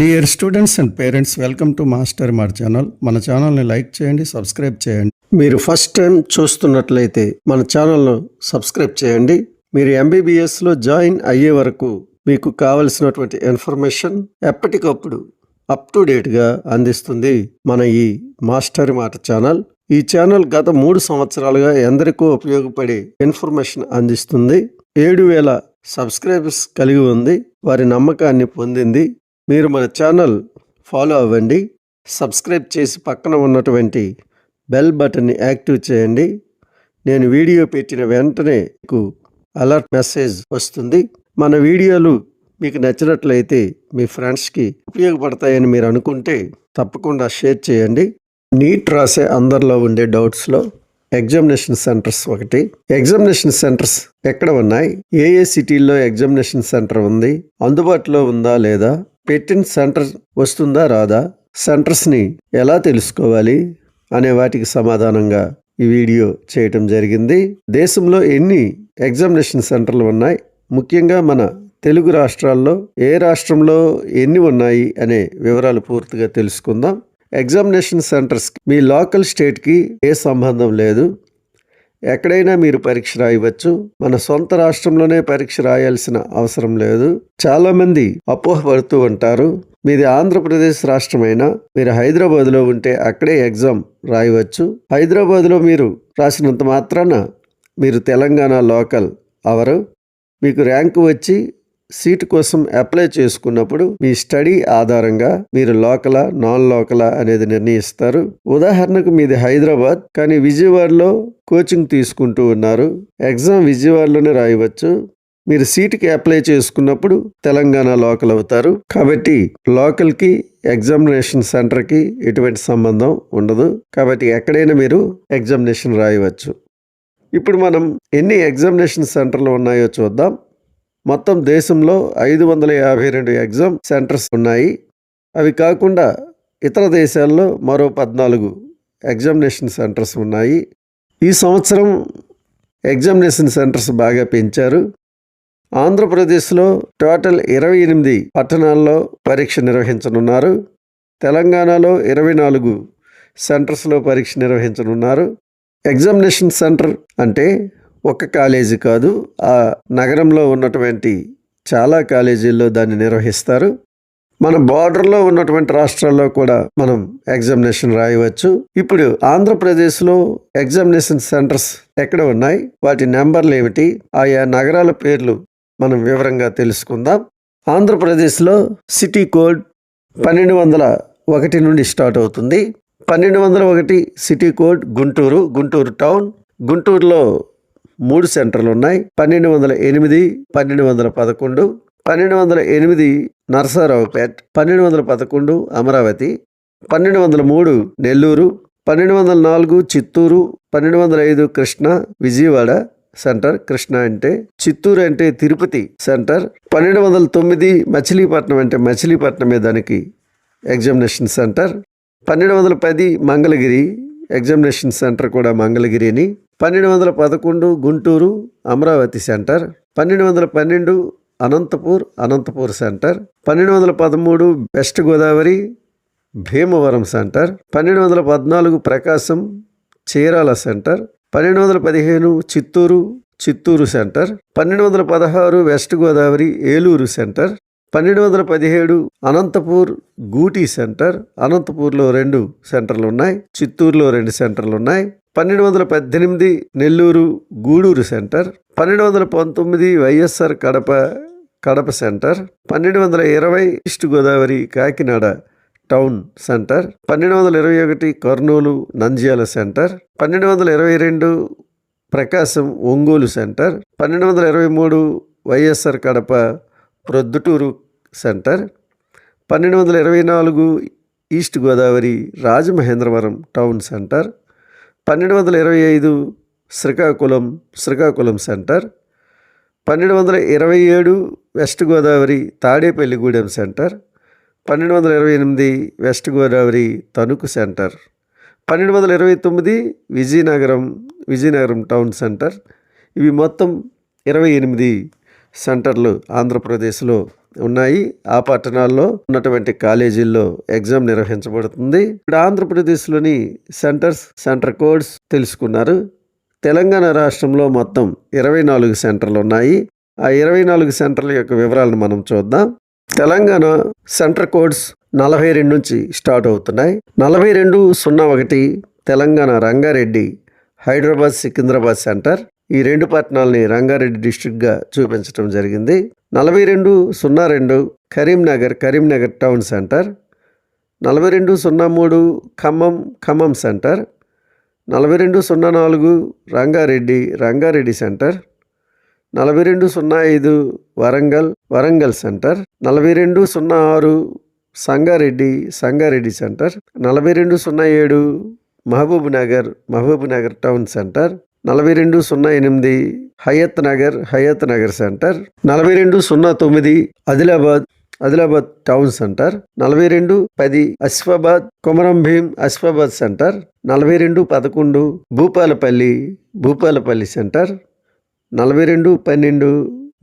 Dear students and parents welcome to master మార్ channel మన ఛానల్ని లైక్ చేయండి సబ్స్క్రైబ్ చేయండి. మీరు ఫస్ట్ టైం చూస్తున్నట్లయితే మన ఛానల్ను సబ్స్క్రైబ్ చేయండి. మీరు ఎంబీబీఎస్లో జాయిన్ అయ్యే వరకు మీకు కావలసినటువంటి ఇన్ఫర్మేషన్ ఎప్పటికప్పుడు అప్ టు డేట్గా అందిస్తుంది మన ఈ మాస్టర్ మాట ఛానల్ ఈ ఛానల్ గత మూడు సంవత్సరాలుగా ఎందరికో ఉపయోగపడే ఇన్ఫర్మేషన్ అందిస్తుంది. ఏడు వేల సబ్స్క్రైబర్స్ కలిగి ఉంది. వారి నమ్మకాన్ని పొందింది. మీరు మన ఛానల్ ఫాలో అవ్వండి సబ్స్క్రైబ్ చేసి పక్కన ఉన్నటువంటి బెల్ బటన్ని యాక్టివ్ చేయండి. నేను వీడియో పెట్టిన వెంటనే మీకు అలర్ట్ మెసేజ్ వస్తుంది. మన వీడియోలు మీకు నచ్చినట్లయితే మీ ఫ్రెండ్స్కి ఉపయోగపడతాయని మీరు అనుకుంటే తప్పకుండా షేర్ చేయండి. నీట్ రాసే అందరిలో ఉండే డౌట్స్లో ఎగ్జామినేషన్ సెంటర్స్ ఒకటి. ఎగ్జామినేషన్ సెంటర్స్ ఎక్కడ ఉన్నాయి? ఏ ఏ సిటీల్లో ఎగ్జామినేషన్ సెంటర్ ఉంది? అందుబాటులో ఉందా లేదా? పెట్టిన సెంటర్ వస్తుందా రాదా? సెంటర్స్ని ఎలా తెలుసుకోవాలి అనే వాటికి సమాధానంగా ఈ వీడియో చేయటం జరిగింది. దేశంలో ఎన్ని ఎగ్జామినేషన్ సెంటర్లు ఉన్నాయి? ముఖ్యంగా మన తెలుగు రాష్ట్రాల్లో ఏ రాష్ట్రంలో ఎన్ని ఉన్నాయి అనే వివరాలు పూర్తిగా తెలుసుకుందాం. ఎగ్జామినేషన్ సెంటర్స్ మీ లోకల్ స్టేట్కి ఏ సంబంధం లేదు? ఎక్కడైనా మీరు పరీక్ష రాయవచ్చు. మన సొంత రాష్ట్రంలోనే పరీక్ష రాయాల్సిన అవసరం లేదు. చాలామంది అపోహపడుతూ ఉంటారు. మీది ఆంధ్రప్రదేశ్ రాష్ట్రమైనా? మీరు హైదరాబాద్లో ఉంటే అక్కడే ఎగ్జామ్ రాయవచ్చు. హైదరాబాద్లో మీరు రాసినంత మాత్రాన మీరు తెలంగాణ లోకల్ అవరు. మీకు ర్యాంకు వచ్చి సీటు కోసం అప్లై చేసుకున్నప్పుడు మీ స్టడీ ఆధారంగా మీరు లోకలా నాన్ లోకలా అనేది నిర్ణయిస్తారు. ఉదాహరణకు మీది హైదరాబాద్ కానీ విజయవాడలో కోచింగ్ తీసుకుంటూ ఉన్నారు. ఎగ్జామ్ విజయవాడలోనే రాయవచ్చు. మీరు సీటుకి అప్లై చేసుకున్నప్పుడు తెలంగాణ లోకల్ అవుతారు. కాబట్టి లోకల్కి ఎగ్జామినేషన్ సెంటర్కి ఎటువంటి సంబంధం ఉండదు. కాబట్టి ఎక్కడైనా మీరు ఎగ్జామినేషన్ రాయవచ్చు. ఇప్పుడు మనం ఎన్ని ఎగ్జామినేషన్ సెంటర్లు ఉన్నాయో చూద్దాం. మొత్తం దేశంలో ఐదు వందల యాభై రెండు ఎగ్జామ్ సెంటర్స్ ఉన్నాయి. అవి కాకుండా ఇతర దేశాల్లో మరో పద్నాలుగు ఎగ్జామినేషన్ సెంటర్స్ ఉన్నాయి. ఈ సంవత్సరం ఎగ్జామినేషన్ సెంటర్స్ బాగా పెంచారు. ఆంధ్రప్రదేశ్లో టోటల్ ఇరవై ఎనిమిది పట్టణాల్లో పరీక్ష నిర్వహించనున్నారు. తెలంగాణలో ఇరవై నాలుగు సెంటర్స్లో పరీక్ష నిర్వహించనున్నారు. ఎగ్జామినేషన్ సెంటర్ అంటే ఒక కాలేజీ కాదు ఆ నగరంలో ఉన్నటువంటి చాలా కాలేజీల్లో దాన్ని నిర్వహిస్తారు. మన బార్డర్లో ఉన్నటువంటి రాష్ట్రాల్లో కూడా మనం ఎగ్జామినేషన్ రాయవచ్చు. ఇప్పుడు ఆంధ్రప్రదేశ్లో ఎగ్జామినేషన్ సెంటర్స్ ఎక్కడ ఉన్నాయి? వాటి నెంబర్లు ఏమిటి? ఆయా నగరాల పేర్లు మనం వివరంగా తెలుసుకుందాం. ఆంధ్రప్రదేశ్లో సిటీ కోడ్ పన్నెండు వందల ఒకటి నుండి స్టార్ట్ అవుతుంది. పన్నెండు వందల ఒకటి city code Guntur Guntur town. గుంటూరులో మూడు సెంటర్లు ఉన్నాయి పన్నెండు వందల ఎనిమిది పన్నెండు వందల పదకొండు పన్నెండు వందల ఎనిమిది నరసరావుపేట్ పన్నెండు వందల పదకొండు అమరావతి పన్నెండు వందల మూడు నెల్లూరు పన్నెండు వందల నాలుగు చిత్తూరు పన్నెండు వందల ఐదు కృష్ణ విజయవాడ సెంటర్ కృష్ణ అంటే చిత్తూరు అంటే తిరుపతి సెంటర్ పన్నెండు వందల తొమ్మిది మచిలీపట్నం అంటే మచిలీపట్నమే దానికి ఎగ్జామినేషన్ సెంటర్ పన్నెండు వందల పది మంగళగిరి ఎగ్జామినేషన్ సెంటర్ కూడా మంగళగిరిని పన్నెండు వందల పదకొండు గుంటూరు అమరావతి సెంటర్ పన్నెండు వందల పన్నెండు అనంతపూర్ అనంతపూర్ సెంటర్ పన్నెండు వందల పదమూడు వెస్ట్ గోదావరి భీమవరం సెంటర్ పన్నెండు వందల పద్నాలుగు ప్రకాశం చీరాల సెంటర్ పన్నెండు వందల పదిహేను చిత్తూరు చిత్తూరు సెంటర్ పన్నెండు వందల పదహారు వెస్ట్ గోదావరి ఏలూరు సెంటర్ పన్నెండు వందల పదిహేడు అనంతపూర్ గూటీ సెంటర్. అనంతపూర్లో రెండు సెంటర్లు ఉన్నాయి చిత్తూరులో రెండు సెంటర్లు ఉన్నాయి పన్నెండు వందల పద్దెనిమిది నెల్లూరు గూడూరు సెంటర్. పన్నెండు వందల పంతొమ్మిది వైఎస్ఆర్ కడప కడప సెంటర్. పన్నెండు వందల ఇరవై east Godavari Kakinada town centre. పన్నెండు వందల ఇరవై ఒకటి కర్నూలు నంద్యాల సెంటర్. పన్నెండు వందల ఇరవై రెండు ప్రకాశం ఒంగోలు సెంటర్. పన్నెండు వందల ఇరవై మూడు వైఎస్ఆర్ కడప ప్రొద్దుటూరు సెంటర్. పన్నెండు వందల ఇరవై నాలుగు east Godavari Rajamahendravaram town centre. పన్నెండు వందల ఇరవై ఐదు శ్రీకాకుళం శ్రీకాకుళం సెంటర్. పన్నెండు వందల ఇరవై ఏడు వెస్ట్ గోదావరి తాడేపల్లిగూడెం సెంటర్. పన్నెండు వందల ఇరవై ఎనిమిది వెస్ట్ గోదావరి తణుకు సెంటర్. పన్నెండు వందల ఇరవై తొమ్మిది విజయనగరం విజయనగరం టౌన్ సెంటర్. ఇవి మొత్తం ఇరవై ఎనిమిది సెంటర్లు ఆంధ్రప్రదేశ్లో ఉన్నాయి. ఆ పట్టణాల్లో ఉన్నటువంటి కాలేజీల్లో ఎగ్జామ్ నిర్వహించబడుతుంది. ఇప్పుడు ఆంధ్రప్రదేశ్లోని సెంటర్స్ సెంటర్ కోడ్స్ తెలుసుకున్నారు. తెలంగాణ రాష్ట్రంలో మొత్తం ఇరవై నాలుగు సెంటర్లు ఉన్నాయి. ఆ ఇరవై నాలుగు సెంటర్ల యొక్క వివరాలను మనం చూద్దాం. తెలంగాణ సెంటర్ కోడ్స్ నలభై రెండు నుంచి స్టార్ట్ అవుతున్నాయి. నలభై రెండు సున్నా ఒకటి తెలంగాణ రంగారెడ్డి హైదరాబాద్ సికింద్రాబాద్ సెంటర్ ఈ రెండు పట్టణాలని రంగారెడ్డి డిస్టిక్గా చూపించడం జరిగింది. నలభై రెండు సున్నా రెండు కరీంనగర్ కరీంనగర్ టౌన్ సెంటర్. నలభై రెండు సున్నా మూడు ఖమ్మం ఖమ్మం సెంటర్. నలభై రెండు సున్నా నాలుగు రంగారెడ్డి రంగారెడ్డి సెంటర్. నలభై రెండు సున్నా ఐదు వరంగల్ వరంగల్ సెంటర్. నలభై రెండు సున్నా ఆరు సంగారెడ్డి సంగారెడ్డి సెంటర్. నలభై రెండు సున్నా ఏడు మహబూబ్ నగర్ మహబూబ్ నగర్ టౌన్ సెంటర్. నలభై రెండు సున్నా ఎనిమిది Hayathnagar Hayathnagar centre. నలభై రెండు సున్నా తొమ్మిది ఆదిలాబాద్ ఆదిలాబాద్ టౌన్ సెంటర్. నలభై రెండు పది అస్ఫాబాద్ కొమరం భీం అస్ఫాబాద్ సెంటర్. నలభై రెండు పదకొండు భూపాలపల్లి భూపాలపల్లి సెంటర్. నలభై రెండు పన్నెండు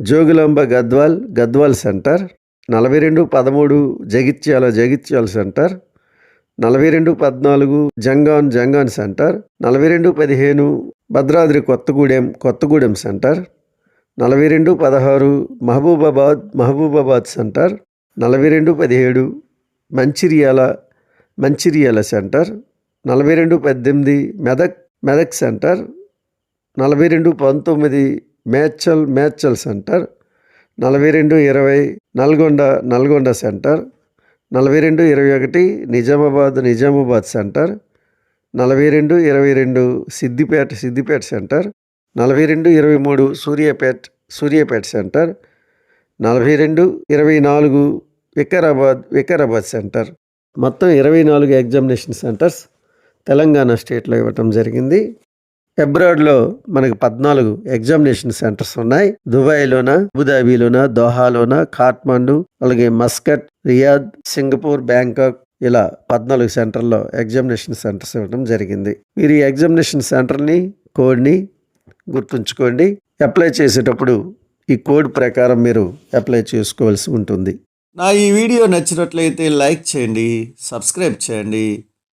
జోగులాంబ గద్వాల్ గద్వాల్ సెంటర్. నలభై రెండు పదమూడు జగిత్యాల జగిత్యాల సెంటర్. నలభై రెండు పద్నాలుగు జంగాన్ జంగాన్ సెంటర్. నలభై రెండు పదిహేను భద్రాద్రి కొత్తగూడెం కొత్తగూడెం సెంటర్. నలభై రెండు పదహారు మహబూబాబాద్ మహబూబాబాద్ సెంటర్. నలభై రెండు పదిహేడు మంచిర్యాల మంచిర్యాల సెంటర్. నలభై రెండు పద్దెనిమిది మెదక్ మెదక్ సెంటర్. నలభై రెండు పంతొమ్మిది మేడ్చల్ మేడ్చల్ సెంటర్. నలభై రెండు ఇరవై నల్గొండ నల్గొండ సెంటర్. నలభై రెండు ఇరవై ఒకటి నిజామాబాద్ నిజామాబాద్ సెంటర్. నలభై రెండు ఇరవై రెండు సిద్దిపేట సిద్దిపేట సెంటర్. నలభై రెండు ఇరవై మూడు సూర్యాపేట్ సూర్యాపేట సెంటర్. నలభై రెండు ఇరవై నాలుగు వికారాబాద్ వికారాబాద్ సెంటర్. మొత్తం ఇరవై నాలుగు ఎగ్జామినేషన్ సెంటర్స్ తెలంగాణ స్టేట్లో ఇవ్వటం జరిగింది. అబ్రాడ్లో మనకు పద్నాలుగు ఎగ్జామినేషన్ సెంటర్స్ ఉన్నాయి. దుబాయ్లోన అబుదాబీలోన దోహాలోన కాట్మండు అలాగే మస్కట్ రియాద్ సింగపూర్ బ్యాంకాక్ ఇలా పద్నాలుగు సెంటర్లో ఎగ్జామినేషన్ సెంటర్స్ ఇవ్వడం జరిగింది. మీరు ఈ ఎగ్జామినేషన్ సెంటర్ని కోడ్ని గుర్తుంచుకోండి. అప్లై చేసేటప్పుడు ఈ కోడ్ ప్రకారం మీరు అప్లై చేసుకోవాల్సి ఉంటుంది. నా ఈ వీడియో నచ్చినట్లయితే లైక్ చేయండి సబ్స్క్రైబ్ చేయండి.